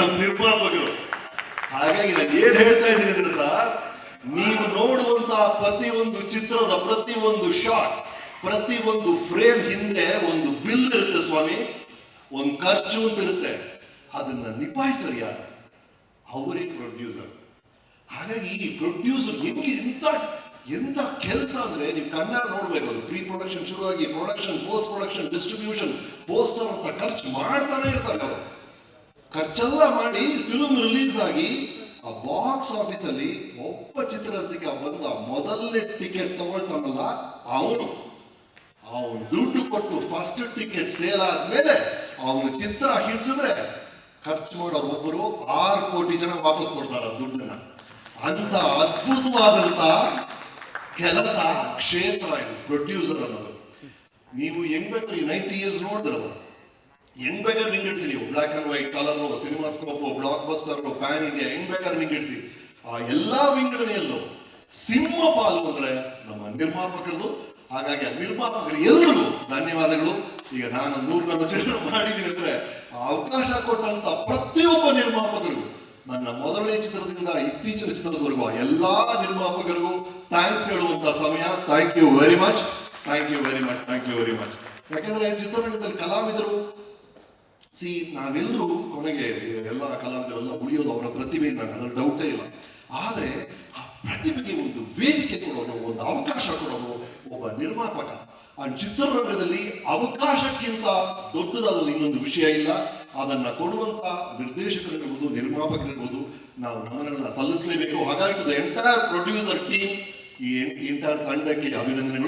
ನಮ್ಮ ನಿರ್ಮಾಪಕರು. ಹಾಗಾಗಿ ನಾನು ಏನ್ ಹೇಳ್ತಾ ಇದ್ದೀನಿ ಅಂದ್ರೆ ಸರ್, ನೀವು ನೋಡುವಂತಹ ಒಂದು ಚಿತ್ರದ ಪ್ರತಿ ಒಂದು ಶಾಟ್ ಪ್ರತಿ ಒಂದು ಫ್ರೇಮ್ ಹಿಂದೆ ಒಂದು ಬಿಲ್ ಇರುತ್ತೆ ಸ್ವಾಮಿ. ಒಂದು ಖರ್ಚು ಅಂತ ಇರುತ್ತೆ. ಅದನ್ನ ನಿಭಾಯಿಸೋರು ಯಾರು? ಅವರೇ ಪ್ರೊಡ್ಯೂಸರ್ ಹಾಗಾಗಿ ಈ ಪ್ರೊಡ್ಯೂಸರ್ ನಿಮ್ಗೆ ಎಂತ ಎಂತ ಕೆಲಸ ಅಂದ್ರೆ ನೀವು ಕಣ್ಣಾಗ ನೋಡ್ಬೇಕು ಅದು ಪ್ರೀ ಪ್ರೊಡಕ್ಷನ್ ಶುರುವಾಗಿ production post production distribution poster ಅಂತ ಖರ್ಚು ಮಾಡ್ತಾನೆ ಇರ್ತಾರೆ ಅವರು. ಖರ್ಚೆಲ್ಲ ಮಾಡಿ ಫಿಲ್ಮ್ ರಿಲೀಸ್ ಆಗಿ ಆ ಬಾಕ್ಸ್ ಆಫೀಸ್ ಅಲ್ಲಿ ಒಬ್ಬ ಚಿತ್ರರಸಿಕ ಬಂದ ಮೊದಲನೇ ಟಿಕೆಟ್ ತಗೊಳ್ತಾನಲ್ಲ ಅವನು. ಅವನು ದುಡ್ಡು ಕೊಟ್ಟು ಫಸ್ಟ್ ಟಿಕೆಟ್ ಸೇಲ್ ಆದ್ಮೇಲೆ ಅವನು ಚಿತ್ರ ಹಿಡ್ಸಿದ್ರೆ ಖರ್ಚು ಮಾಡೋರು ಒಬ್ಬರು ಆರು ಕೋಟಿ ಜನ ವಾಪಸ್ ಕೊಡ್ತಾರ ದುಡ್ಡನ್ನ. ಅಂತ ಅದ್ಭುತವಾದಂತ ಕೆಲಸ ಕ್ಷೇತ್ರ ಇದು ಪ್ರೊಡ್ಯೂಸರ್ ಅನ್ನೋದು. ನೀವು ಹೆಂಗ್ ಬೇಕಾದ್ರೆ ನೈಂಟಿ ಇಯರ್ಸ್ ನೋಡಿದ್ರಲ್ಲ? ಹೆಂಗ್ ಬೇಕಾದ್ರೆ ವಿಂಗಡಿಸಿ ನೀವು. Black and white colour cinemascope blockbuster pan India ಹೆಂಗ್ ಬೇಕಾದ್ರೆ ವಿಂಗಡಿಸಿ ಆ ಎಲ್ಲಾ ವಿಂಗಡಣೆಯಲ್ಲೂ ಸಿಂಹ ಪಾಲು ಅಂದ್ರೆ ನಮ್ಮ ನಿರ್ಮಾಪಕರದು. ಹಾಗಾಗಿ ಆ ನಿರ್ಮಾಪಕರು ಎಲ್ಲರಿಗೂ ಧನ್ಯವಾದಗಳು. ಈಗ ನಾನು ನೂರ ಚಿತ್ರ ಮಾಡಿದ್ದೀನಿ ಅಂದ್ರೆ ಆ ಅವಕಾಶ ಕೊಟ್ಟಂತ ಪ್ರತಿಯೊಬ್ಬ ನಿರ್ಮಾಪಕರಿಗೂ, ನನ್ನ ಮೊದಲನೇ ಚಿತ್ರದಿಂದ ಇತ್ತೀಚಿನ ಚಿತ್ರದವರೆಗೂ ಎಲ್ಲಾ ನಿರ್ಮಾಪಕರಿಗೂ ಥ್ಯಾಂಕ್ಸ್ ಹೇಳುವಂತ ಸಮಯ. Thank you very much thank you very much thank you very much ಯಾಕಂದ್ರೆ ಚಿತ್ರರಂಗದಲ್ಲಿ ಕಲಾವಿದರು ಸಿ ನಾವೆಲ್ಲರೂ ಕೊನೆಗೆ ಎಲ್ಲ ಕಲಾವಿದರೆಲ್ಲ ಉಳಿಯೋದು ಅವರ ಪ್ರತಿಭೆಯಿಂದ ಅದರ ಡೌಟೇ ಇಲ್ಲ. ಆದರೆ ಆ ಪ್ರತಿಭೆಗೆ ಒಂದು ವೇದಿಕೆ ಕೊಡೋದು, ಒಂದು ಅವಕಾಶ ಕೊಡೋದು ಒಬ್ಬ ನಿರ್ಮಾಪಕ. ಆ ಚಿತ್ರರಂಗದಲ್ಲಿ ಅವಕಾಶಕ್ಕಿಂತ ದೊಡ್ಡದಾದ ಇನ್ನೊಂದು ವಿಷಯ ಇಲ್ಲ. ಅದನ್ನ ಕೊಡುವಂತ ನಿರ್ದೇಶಕರಿರ್ಬೋದು, ನಿರ್ಮಾಪಕರಿರ್ಬೋದು, ನಾವು ನಮ್ಮನ್ನೆಲ್ಲ ಸಲ್ಲಿಸಲೇಬೇಕು. ಹಾಗಾಗಿ ಎಂಟೈರ್ ಪ್ರೊಡ್ಯೂಸರ್ ಟೀಮ್ ಈ ಎಂಟೈರ್ ತಂಡಕ್ಕೆ ಅಭಿನಂದನೆಗಳು.